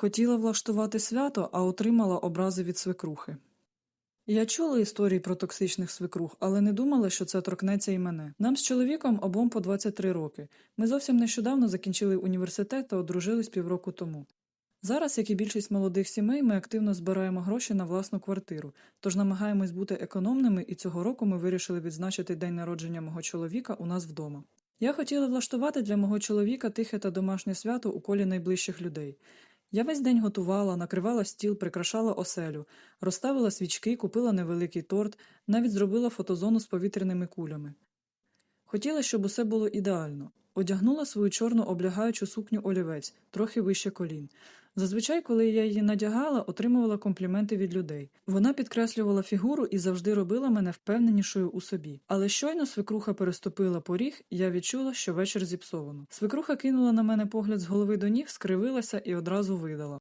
Хотіла влаштувати свято, а отримала образи від свекрухи. Я чула історії про токсичних свекрух, але не думала, що це торкнеться і мене. Нам з чоловіком обом по 23 роки. Ми зовсім нещодавно закінчили університет та одружились півроку тому. Зараз, як і більшість молодих сімей, ми активно збираємо гроші на власну квартиру, тож намагаємось бути економними, і цього року ми вирішили відзначити день народження мого чоловіка у нас вдома. Я хотіла влаштувати для мого чоловіка тихе та домашнє свято у колі найближчих людей. Я весь день готувала, накривала стіл, прикрашала оселю, розставила свічки, купила невеликий торт, навіть зробила фотозону з повітряними кулями. Хотіла, щоб усе було ідеально. Одягнула свою чорну облягаючу сукню олівець, трохи вище колін. Зазвичай, коли я її надягала, отримувала компліменти від людей. Вона підкреслювала фігуру і завжди робила мене впевненішою у собі. Але щойно свекруха переступила поріг, я відчула, що вечір зіпсовано. Свекруха кинула на мене погляд з голови до ніг, скривилася і одразу видала.